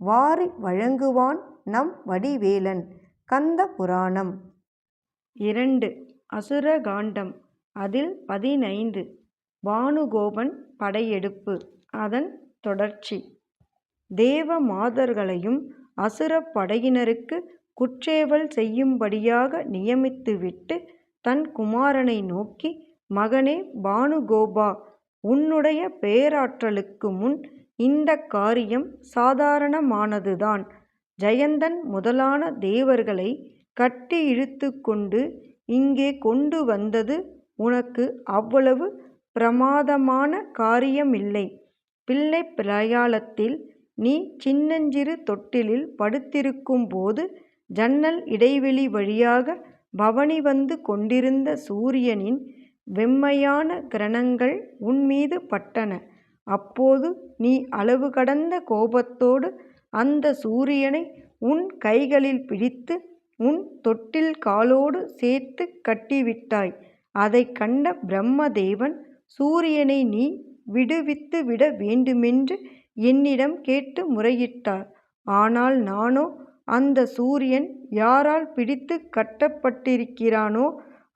வாரி வழங்குவான் நம் வடிவேலன். கந்த புராணம். இரண்டு. அசுரகாண்டம். அதில் பதினைந்து. பானுகோபன் படையெடுப்பு. அதன் தொடர்ச்சி. தேவ மாதர்களையும் அசுரப் படையினருக்கு குற்றேவல் செய்யும்படியாக நியமித்துவிட்டு தன் குமாரனை நோக்கி மகனே பானுகோபா உன்னுடைய பேராற்றலுக்கு முன் இந்த காரியம் சாதாரணமானதுதான். ஜயந்தன் முதலான தேவர்களை கட்டி இழுத்து கொண்டு இங்கே கொண்டு வந்தது உனக்கு அவ்வளவு பிரமாதமான காரியமில்லை. பிள்ளை பிரயாளத்தில் நீ சின்னஞ்சிறு தொட்டிலில் படுத்திருக்கும் போது ஜன்னல் இடைவெளி வழியாக பவனி வந்து கொண்டிருந்த சூரியனின் வெம்மையான கிரணங்கள் உன்மீது பட்டன. அப்போது நீ அளவு கடந்த கோபத்தோடு அந்த சூரியனை உன் கைகளில் பிடித்து உன் தொட்டில் காலோடு சேர்த்து கட்டிவிட்டாய். அதைக் கண்ட பிரம்மதேவன் சூரியனை நீ விடுவித்து விட வேண்டுமென்று என்னிடம் கேட்டு முறையிட்டார். ஆனால் நானோ அந்த சூரியன் யாரால் பிடித்து கட்டப்பட்டிருக்கிறானோ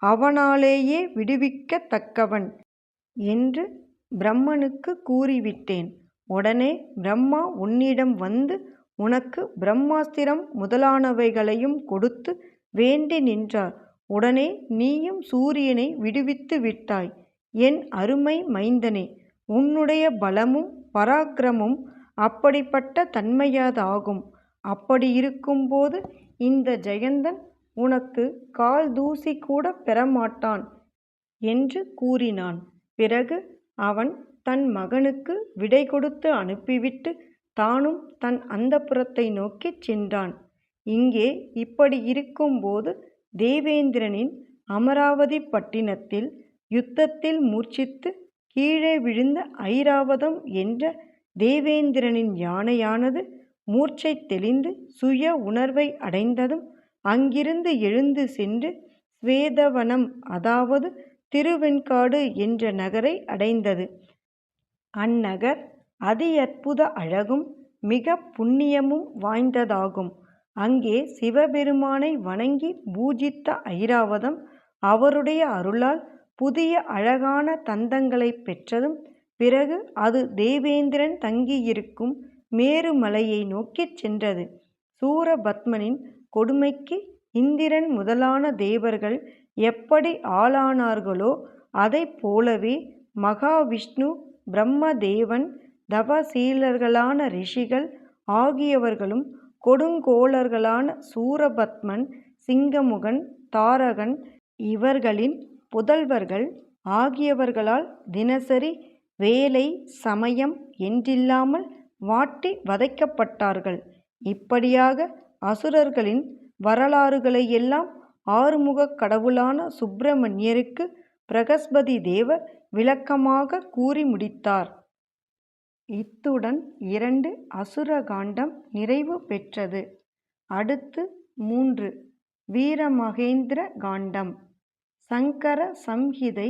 அவனாலேயே விடுவிக்கத்தக்கவன் என்று பிரம்மனுக்கு கூறிவிட்டேன். உடனே பிரம்மா உன்னிடம் வந்து உனக்கு பிரம்மாஸ்திரம் முதலானவைகளையும் கொடுத்து வேண்டி நின்றார். உடனே நீயும் சூரியனை விடுவித்து விட்டாய். என் அருமை மைந்தனே உன்னுடைய பலமும் பராக்கிரமும் அப்படிப்பட்ட தன்மையதாகும். அப்படியிருக்கும்போது இந்த ஜெயந்தன் உனக்கு கால் தூசி கூட பெறமாட்டான் என்று கூறினான். பிறகு அவன் தன் மகனுக்கு விடை கொடுத்து அனுப்பிவிட்டு தானும் தன் அந்தப்புறத்தை நோக்கிச் சென்றான். இங்கே இப்படி இருக்கும்போது தேவேந்திரனின் அமராவதி பட்டினத்தில் யுத்தத்தில் மூர்ச்சித்து கீழே விழுந்த ஐராவதம் என்ற தேவேந்திரனின் யானையானது மூர்ச்சை தெளிந்து சுய உணர்வை அடைந்ததும் அங்கிருந்து எழுந்து சென்று ஸ்வேதவனம் அதாவது திருவெண்காடு என்ற நகரை அடைந்தது. அந்நகர் அதியற்புத அழகும் மிக புண்ணியமும் வாய்ந்ததாகும். அங்கே சிவபெருமானை வணங்கி பூஜித்த ஐராவதம் அவருடைய அருளால் புதிய அழகான தந்தங்களைப் பெற்றதும் பிறகு அது தேவேந்திரன் தங்கியிருக்கும் மேருமலையை நோக்கிச் சென்றது. சூரபத்மனின் கொடுமைக்கு இந்திரன் முதலான தேவர்கள் எப்படி ஆளானார்களோ அதைப் போலவே மகாவிஷ்ணு பிரம்மதேவன் தவசீலர்களான ரிஷிகள் ஆகியவர்களும் கொடுங்கோளர்களான சூரபத்மன் சிங்கமுகன் தாரகன் இவர்களின் புதல்வர்கள் ஆகியவர்களால் தினசரி வேலை சமயம் என்றில்லாமல் வாட்டி வதைக்கப்பட்டார்கள். இப்படியாக அசுரர்களின் வரலாறுகளையெல்லாம் ஆறுமுகக் கடவுளான சுப்பிரமணியருக்கு பிரகஸ்பதி தேவர் விளக்கமாக கூறி முடித்தார். இத்துடன் இரண்டு அசுரகாண்டம் நிறைவு பெற்றது. அடுத்து மூன்று வீரமகேந்திர காண்டம். சங்கர சம்ஹிதை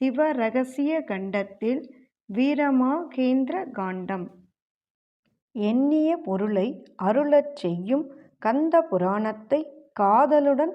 சிவரகசிய கண்டத்தில் வீரமாகேந்திர காண்டம். எண்ணிய பொருளை அருளச் செய்யும் கந்த புராணத்தை காதலுடன்